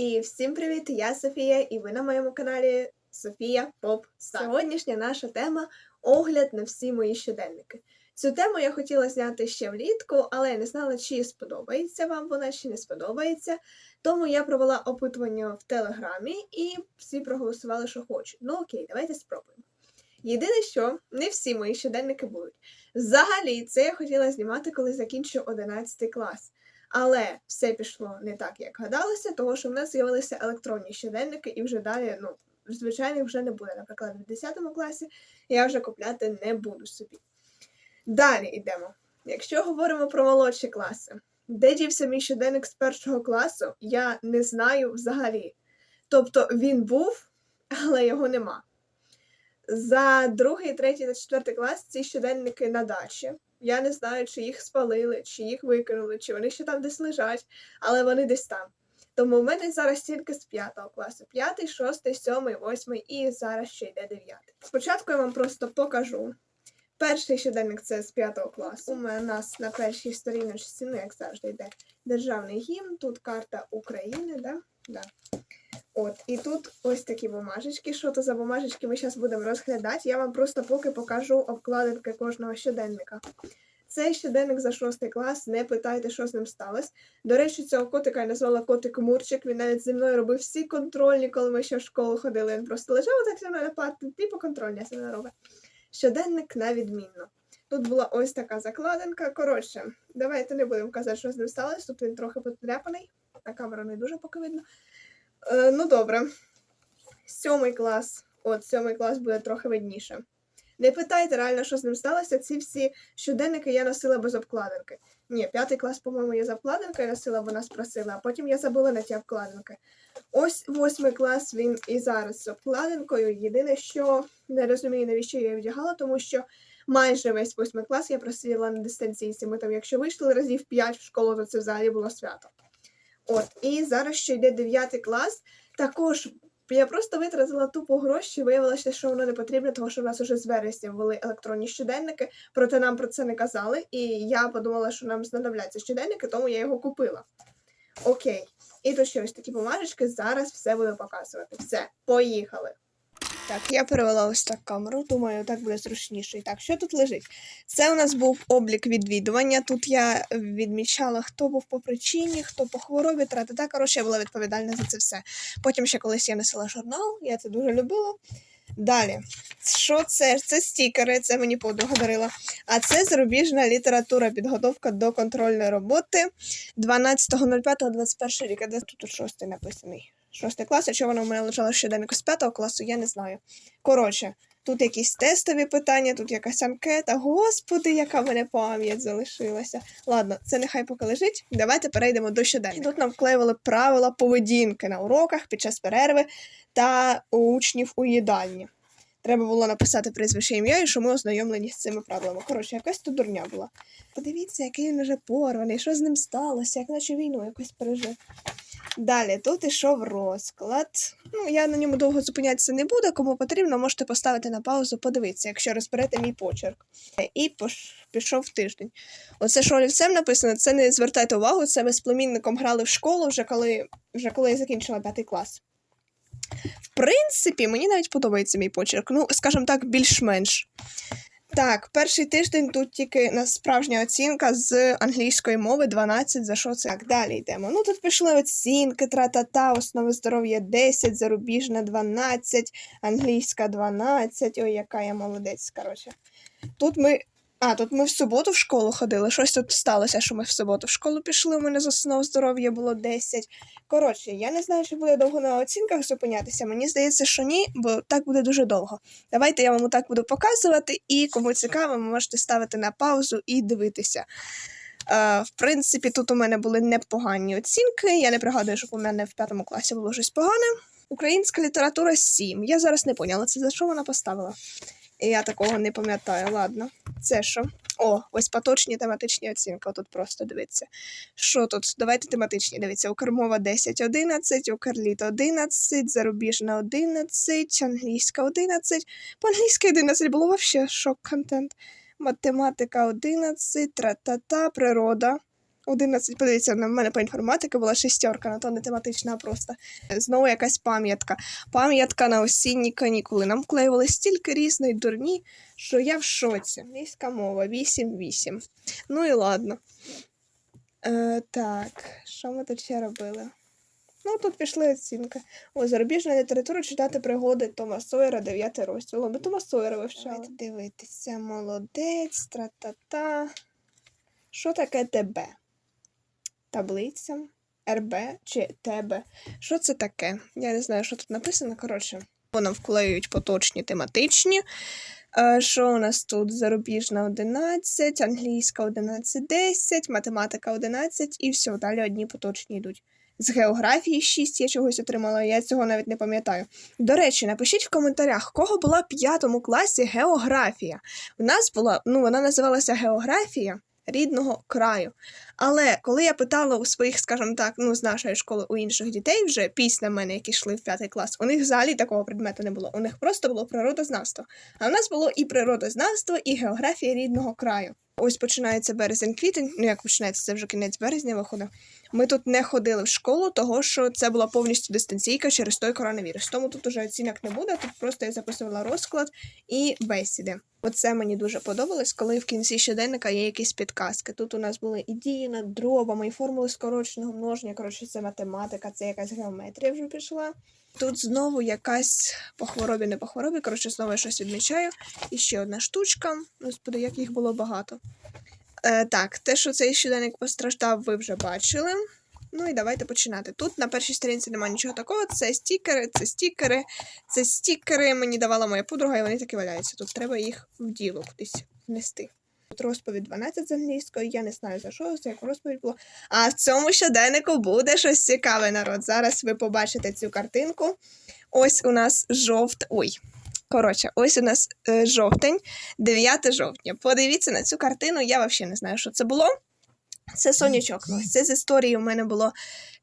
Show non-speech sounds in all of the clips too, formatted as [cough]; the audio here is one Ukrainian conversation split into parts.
І всім привіт! Я Софія, і ви на моєму каналі Софія Поп. Сьогоднішня наша тема огляд на всі мої щоденники. Цю тему я хотіла зняти ще влітку, але я не знала, чи сподобається вам вона, чи не сподобається. Тому я провела опитування в Телеграмі і всі проголосували, що хочуть. Ну окей, давайте спробуємо. Єдине, що не всі мої щоденники будуть. Взагалі, це я хотіла знімати, коли закінчу 11 клас. Але все пішло не так, як гадалося, тому що в нас з'явилися електронні щоденники, і вже далі, ну, звичайних вже не буде. Наприклад, в 10 класі я вже купляти не буду собі. Далі йдемо. Якщо говоримо про молодші класи, де дівся мій щоденник з першого класу, я не знаю взагалі. Тобто він був, але його нема. За другий, третій та четвертий клас ці щоденники на дачі. Я не знаю, чи їх спалили, чи їх викинули, чи вони ще там десь лежать, але вони десь там. Тому в мене зараз тільки з 5 класу. 5, 6, 7, 8 і зараз ще йде 9. Спочатку я вам просто покажу. Перший щоденник це з 5 класу. У нас на першій сторіночці, ну, як завжди, йде державний гімн, тут карта України, да? Да. От, і тут ось такі бумажечки. Що то за бумажечки ми зараз будемо розглядати. Я вам просто поки покажу обкладинки кожного щоденника. Цей щоденник за шостий клас, не питайте, що з ним сталося. До речі, цього котика я назвала котик Мурчик. Він навіть зі мною робив всі контрольні, коли ми ще в школу ходили. Він просто лежав так зі мною на парті, типу контрольні зі робить. Щоденник на відмінно. Тут була ось така закладинка. Коротше, давайте не будемо казати, що з ним сталося. Тут він трохи потряпаний. На камеру не дуже поки видно. Е, ну, добре. Сьомий клас. От, сьомий клас буде трохи видніше. Не питайте реально, що з ним сталося. Ці всі щоденники я носила без обкладинки. Ні, п'ятий клас, по-моєму, я з обкладинкою носила, вона спросила, а потім я забула на ті обкладинки. Ось восьмий клас він і зараз з обкладинкою. Єдине, що не розумію, навіщо я її вдягала, тому що майже весь восьмий клас я просиділа на дистанційці. Ми там, якщо вийшли разів 5 в школу, то це взагалі було свято. От, і зараз ще йде 9 клас. Також я просто витратила тупо гроші, виявилося, що воно не потрібно, тому що в нас вже з вересня ввели електронні щоденники, проте нам про це не казали. І я подумала, що нам знадобляться щоденники, тому я його купила. Окей. І тут ще ось такі бумажечки, зараз все буду показувати. Все, поїхали. Так, я перевела ось так камеру, думаю, так буде зручніше. Так, що тут лежить? Це у нас був облік відвідування. Тут я відмічала, хто був по причині, хто по хворобі, та Коротше, я була відповідальна за це все. Потім ще колись я несла журнал, я це дуже любила. Далі, що це? Це стікери, це мені подруга дарила. А це зарубіжна література, підготовка до контрольної роботи 12.05.21 рік. Де тут шостий написаний? Шостий клас, якщо воно в мене лежало щоденнику з п'ятого класу, я не знаю. Коротше, тут якісь тестові питання, тут якась анкета. Господи, яка в мене пам'ять залишилася. Ладно, це нехай поки лежить. Давайте перейдемо до щоденника. Тут нам вклеювали правила поведінки на уроках під час перерви та у учнів у їдальні. Треба було написати прізвище ім'я і що ми ознайомлені з цими правилами. Коротше, якась тут дурня була. Подивіться, який він вже порваний, що з ним сталося, як наче війну якось пережив. Далі, тут ішов розклад. Ну, Я на ньому довго зупинятися не буду. Кому потрібно, можете поставити на паузу, подивитися, якщо розберете мій почерк. І пішов тиждень. Оце що олівцем написано, це не звертайте увагу, це ми з племінником грали в школу, вже коли вже коли я закінчила п'ятий клас. Принципі, мені навіть подобається мій почерк. Ну, скажімо так, більш-менш. Так, перший тиждень тут тільки на справжня оцінка з англійської мови 12, за що це? Так, далі йдемо. Ну тут пішли оцінки, тра-та-та, основи здоров'я 10, зарубіжна 12, англійська 12. Ой, яка я молодець, коротше. Тут ми а, тут ми в суботу в школу ходили. Щось тут сталося, що ми в суботу в школу пішли. У мене з основ здоров'я було 10. Коротше, я не знаю, чи буде довго на оцінках зупинятися. Мені здається, що ні, бо так буде дуже довго. Давайте я вам так буду показувати, і кому цікаво, ви можете ставити на паузу і дивитися. Uh, в принципі, тут у мене були непогані оцінки. Я не пригадую, щоб у мене в п'ятому класі було щось погане. Українська література 7. Я зараз не поняла, це за що вона поставила. Я такого не пам'ятаю, ладно. Це що? О, ось поточні тематичні оцінки. Тут просто дивіться. Що тут? Давайте тематичні. Дивіться, Укрмова 10, 11, Укрліт 11, зарубіжна 11, англійська 11. По англійській 11 було взагалі шок контент. Математика 11, тра-та-та, природа. 11. Подивіться, на мене по інформатиці була шестерка, на то не тематична, а просто. Знову якась пам'ятка. Пам'ятка на осінні канікули. Нам вклеювали стільки різної дурні, що я в шоці. Англійська мова 8-8. Ну і ладно. Е, так, що ми тут ще робили? Ну, тут пішли оцінки. О, зарубіжна література читати пригоди Тома Сойера, 9 розділ. Ми Тома Сойера вивчали. Давайте дивитися, молодець, тра-та-та. Що таке ТБ? Таблиця, РБ чи ТБ? Що це таке? Я не знаю, що тут написано. Коротше, воно вклеюють поточні тематичні. Е, Що у нас тут? Зарубіжна 11, англійська 11, 10, математика 11 і все, далі одні поточні йдуть. З географії 6 я чогось отримала, я цього навіть не пам'ятаю. До речі, напишіть в коментарях, кого була в п'ятому класі географія. У нас була, ну, вона називалася географія рідного краю. Але коли я питала у своїх, скажімо так, ну, з нашої школи у інших дітей, вже після мене, які йшли в п'ятий клас, у них взагалі такого предмету не було. У них просто було природознавство. А в нас було і природознавство, і географія рідного краю. Ось починається березень-квітень. Ну як починається, це вже кінець березня виходив. Ми тут не ходили в школу, того що це була повністю дистанційка через той коронавірус. Тому тут уже оцінок не буде. Тут просто я записувала розклад і бесіди. Оце мені дуже подобалось, коли в кінці щоденника є якісь підказки. Тут у нас були і дії над дробами, і формули скороченого множення. Коротше, це математика, це якась геометрія вже пішла. Тут знову якась по хворобі, не по хворобі. Коротше, знову я щось відмічаю. І ще одна штучка. Господи, як їх було багато. Е, так, те, що цей щоденник постраждав, ви вже бачили. Ну і давайте починати. Тут на першій сторінці немає нічого такого. Це стікери, це стікери, це стікери. Мені давала моя подруга, і вони такі валяються. Тут треба їх в діло кудись внести. Тут розповідь 12 з англійської, я не знаю за що, це як розповідь було. А в цьому щоденнику буде щось цікаве, народ. Зараз ви побачите цю картинку. Ось у нас жовт. Ой. Коротше, ось у нас е, жовтень, 9 жовтня. Подивіться на цю картину, я взагалі не знаю, що це було. Це сонячок. Це з історії у мене було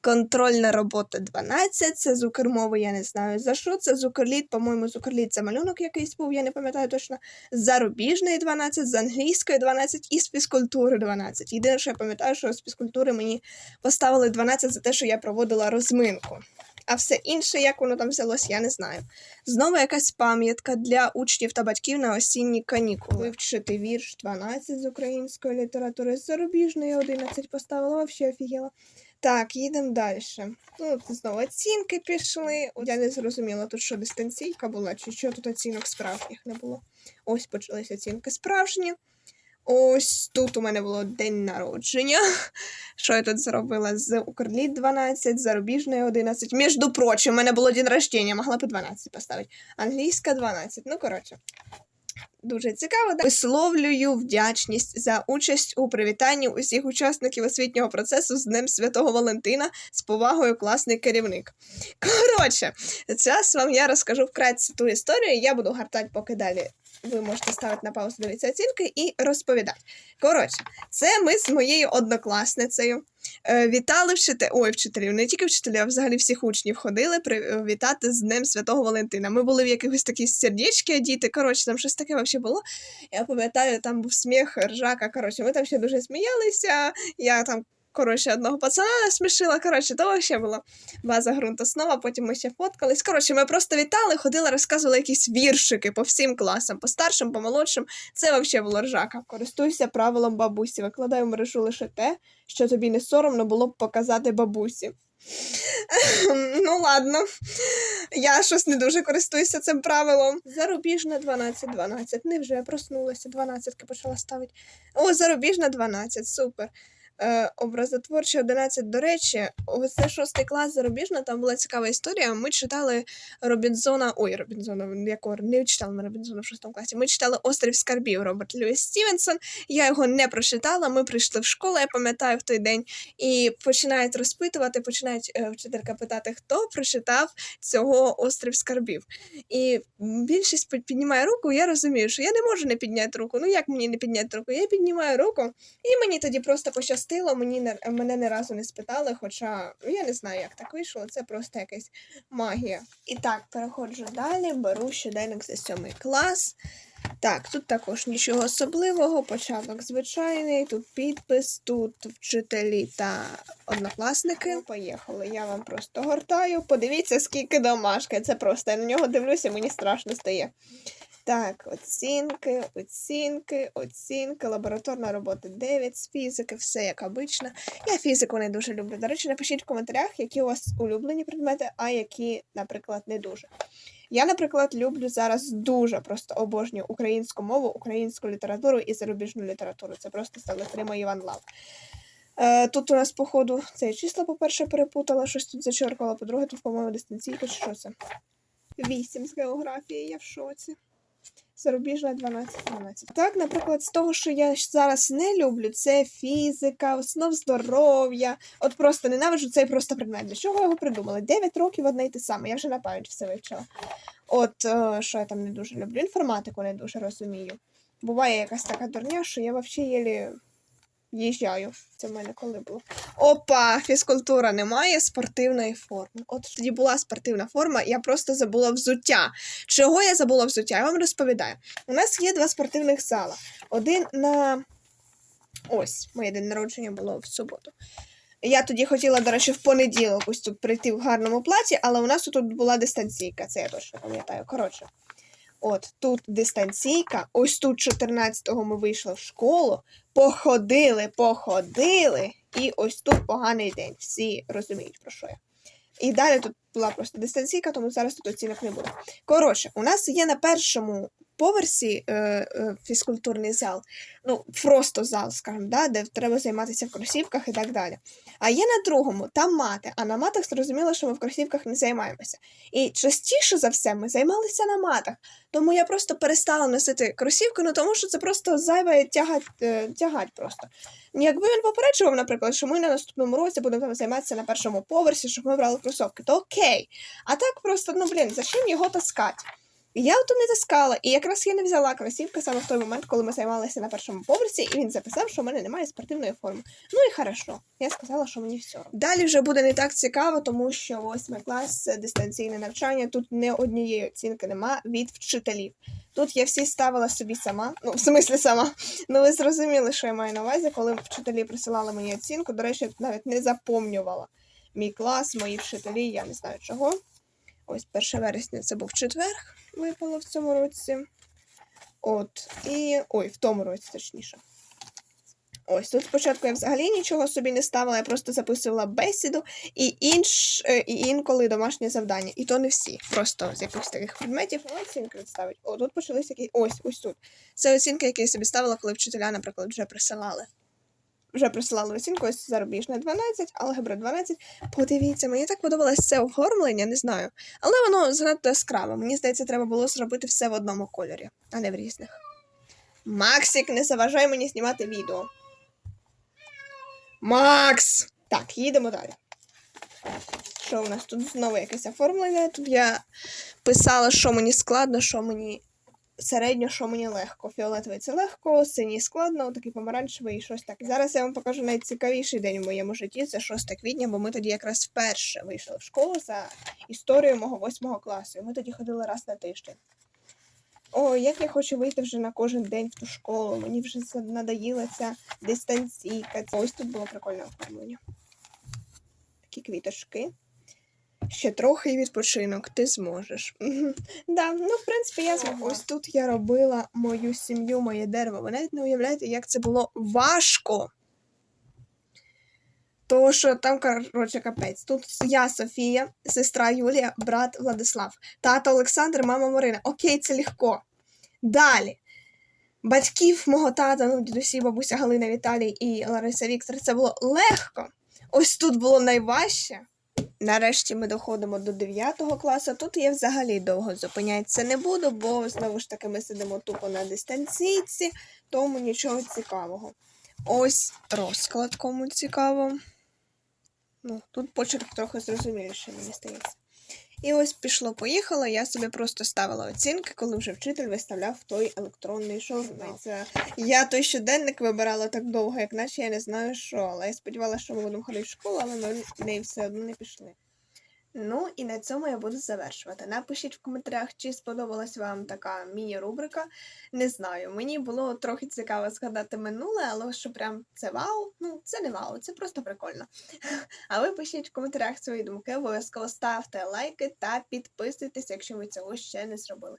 контрольна робота 12, це з укрмови, я не знаю за що. Це з укрліт, по-моєму, з укрліт це малюнок якийсь був, я не пам'ятаю точно. З зарубіжної 12, з англійської 12 і з фізкультури 12. Єдине, що я пам'ятаю, що з фізкультури мені поставили 12 за те, що я проводила розминку. А все інше, як воно там взялось, я не знаю. Знову якась пам'ятка для учнів та батьків на осінні канікули. Вивчити вірш 12 з української літератури, зарубіжної 11 поставила, взагалі офігела. Так, їдемо далі. Ну, тут знову оцінки пішли. Я не зрозуміла, тут що дистанційка була, чи що тут оцінок справжніх не було. Ось почалися оцінки справжні. Ось тут у мене було день народження. [laughs] Що я тут зробила? З Укрліт 12, зарубіжної 11. Між прочим, у мене було день рождення, могла б 12 поставити. Англійська 12. Ну, коротше. Дуже цікаво. Да? Висловлюю вдячність за участь у привітанні усіх учасників освітнього процесу з Днем Святого Валентина з повагою класний керівник. Коротше, зараз вам я розкажу вкратце ту історію. Я буду гартати поки далі. Ви можете ставити на паузу, дивитися оцінки і розповідати. Коротше, це ми з моєю однокласницею е, вітали вчителів, ой, вчителів, не тільки вчителів, а взагалі всіх учнів ходили привітати з Днем Святого Валентина. Ми були в якихось такі сердечки, діти. Коротше, там щось таке взагалі було. Я пам'ятаю, там був сміх, ржака. Коротше, ми там ще дуже сміялися. Я там. Коротше, одного пацана насмішила. Коротше, то ще була база ґрунтоснова, потім ми ще фоткались. Коротше, ми просто вітали, ходили, розказували якісь віршики по всім класам, по старшим, по молодшим. Це взагалі було ржака. Користуйся правилом бабусі. Викладай в мережу лише те, що тобі не соромно було б показати бабусі. [laughs] Ну, ладно, я щось не дуже користуюся цим правилом. Зарубіжна 12, 12. Невже я проснулася, 12 почала ставити. О, зарубіжна 12, супер. Е, образотворча 11, до речі, ось це шостий клас зарубіжна, там була цікава історія. Ми читали Робінзона. Ой, Робінзона, якого не читали ми Робінзона в шостому класі. Ми читали Острів Скарбів Роберт Льюіс Стівенсон. Я його не прочитала. Ми прийшли в школу, я пам'ятаю в той день, і починають розпитувати, починають е, вчителька питати, хто прочитав цього Острів Скарбів. І більшість піднімає руку. Я розумію, що я не можу не підняти руку. Ну як мені не підняти руку? Я піднімаю руку, і мені тоді просто пощастило. Мені не мене не разу не спитали, хоча ну, я не знаю, як так вийшло. Це просто якась магія. І так, переходжу далі, беру щоденник за сьомий клас. Так, тут також нічого особливого, початок звичайний, тут підпис, тут вчителі та однокласники. Ну, Поїхали, я вам просто гортаю. Подивіться, скільки домашки. Це просто я на нього дивлюся, мені страшно стає. Так, оцінки, оцінки, оцінки, лабораторна робота 9 з фізики, все як обично. Я фізику не дуже люблю. До речі, напишіть в коментарях, які у вас улюблені предмети, а які, наприклад, не дуже. Я, наприклад, люблю зараз дуже просто обожнюю українську мову, українську літературу і зарубіжну літературу. Це просто стали три мої ван лав. Е, тут у нас, походу, це я числа, по-перше, перепутала, щось тут зачеркала, по-друге, тут, по-моєму, дистанційка що це. Вісім з географії, я в шоці. Зарубіжна 12 12. Так, наприклад, з того, що я зараз не люблю, це фізика, основ здоров'я. От просто ненавиджу цей просто предмет. Для чого його придумали? 9 років одне й те саме. Я вже на пам'ять все вивчила. От е, що я там не дуже люблю. Інформатику не дуже розумію. Буває якась така дурня, що я взагалі єлі їжджаю. Це в мене коли було. Опа, фізкультура немає спортивної форми. От тоді була спортивна форма, я просто забула взуття. Чого я забула взуття? Я вам розповідаю. У нас є два спортивних зала. Один на ось, моє день народження було в суботу. Я тоді хотіла, до речі, в понеділок ось тут прийти в гарному платі, але у нас тут була дистанційка, це я точно пам'ятаю. Коротше, от тут дистанційка, ось тут 14-го ми вийшли в школу, походили, походили, і ось тут поганий день. Всі розуміють, про що я. І далі тут була просто дистанційка, тому зараз тут оцінок не буде. Коротше, у нас є на першому поверсі е, е, фізкультурний зал, ну просто зал, скажімо, да, де треба займатися в кросівках і так далі. А є на другому, там мати, а на матах зрозуміло, що ми в кросівках не займаємося. І частіше за все ми займалися на матах. Тому я просто перестала носити кросівки, ну тому що це просто зайве тягать, е, тягать просто. Якби він попереджував, наприклад, що ми на наступному році будемо там займатися на першому поверсі, щоб ми брали кросівки, то окей. А так просто, ну блін, зачем його таскати? Я ото не таскала, і якраз я не взяла кросівки саме в той момент, коли ми займалися на першому поверсі, і він записав, що в мене немає спортивної форми. Ну і хорошо. Я сказала, що мені все. Далі вже буде не так цікаво, тому що восьмий клас дистанційне навчання. Тут не однієї оцінки нема від вчителів. Тут я всі ставила собі сама. Ну, в смислі сама. Ну ви зрозуміли, що я маю на увазі, коли вчителі присилали мені оцінку. До речі, навіть не заповнювала мій клас, мої вчителі, я не знаю чого. Ось 1 вересня це був четверг, випало в цьому році. От, і. Ой, в тому році, точніше. Ось тут спочатку я взагалі нічого собі не ставила, я просто записувала бесіду і інш, е, і інколи домашнє завдання. І то не всі. Просто з якихось таких предметів оцінки ставить. О, тут почалися які. Ось, ось тут. Це оцінки, які я собі ставила, коли вчителя, наприклад, вже присилали. Вже присилали оцінку, ось зарубіжна 12, алгебра 12. Подивіться, мені так подобалось це оформлення, не знаю. Але воно занадто яскраве. Мені здається, треба було зробити все в одному кольорі, а не в різних. Максик, не заважай мені знімати відео. Макс! Так, їдемо далі. Що у нас тут знову якесь оформлення? Тут я писала, що мені складно, що мені середньо, що мені легко. Фіолетовий це легко, синій складно, такий помаранчевий і щось так. Зараз я вам покажу найцікавіший день в моєму житті. Це 6 квітня, бо ми тоді якраз вперше вийшли в школу за історію мого восьмого класу. І ми тоді ходили раз на тиждень. О, як я хочу вийти вже на кожен день в ту школу. Мені вже надоїла ця дистанційка. Ось тут було прикольне оформлення. Такі квіточки. Ще трохи відпочинок, ти зможеш. Да, ну, в принципі, я зможу. Ось тут я робила мою сім'ю, моє дерево. Ви навіть не уявляєте, як це було важко. Тому що там, коротше, капець. Тут я Софія, сестра Юлія, брат Владислав, тато Олександр, мама Марина. Окей, це легко. Далі. Батьків мого тата, ну, дідусі, бабуся Галина Віталій і Лариса Віктор, це було легко. Ось тут було найважче. Нарешті ми доходимо до 9 класу. Тут я взагалі довго зупинятися не буду, бо знову ж таки ми сидимо тупо на дистанційці, тому нічого цікавого. Ось розклад кому цікаво. Ну, тут почерк трохи зрозуміліше, мені здається. І ось пішло-поїхало, я собі просто ставила оцінки, коли вже вчитель виставляв той електронний журнал. Це я той щоденник вибирала так довго, як наче я не знаю що. Але я сподівалася, що ми будемо ходити в школу, але ми в неї все одно не пішли. Ну і на цьому я буду завершувати. Напишіть в коментарях, чи сподобалась вам така міні-рубрика. Не знаю, мені було трохи цікаво згадати минуле, але що прям це вау, ну це не вау, це просто прикольно. [laughs] А ви пишіть в коментарях свої думки, обов'язково ставте лайки та підписуйтесь, якщо ви цього ще не зробили.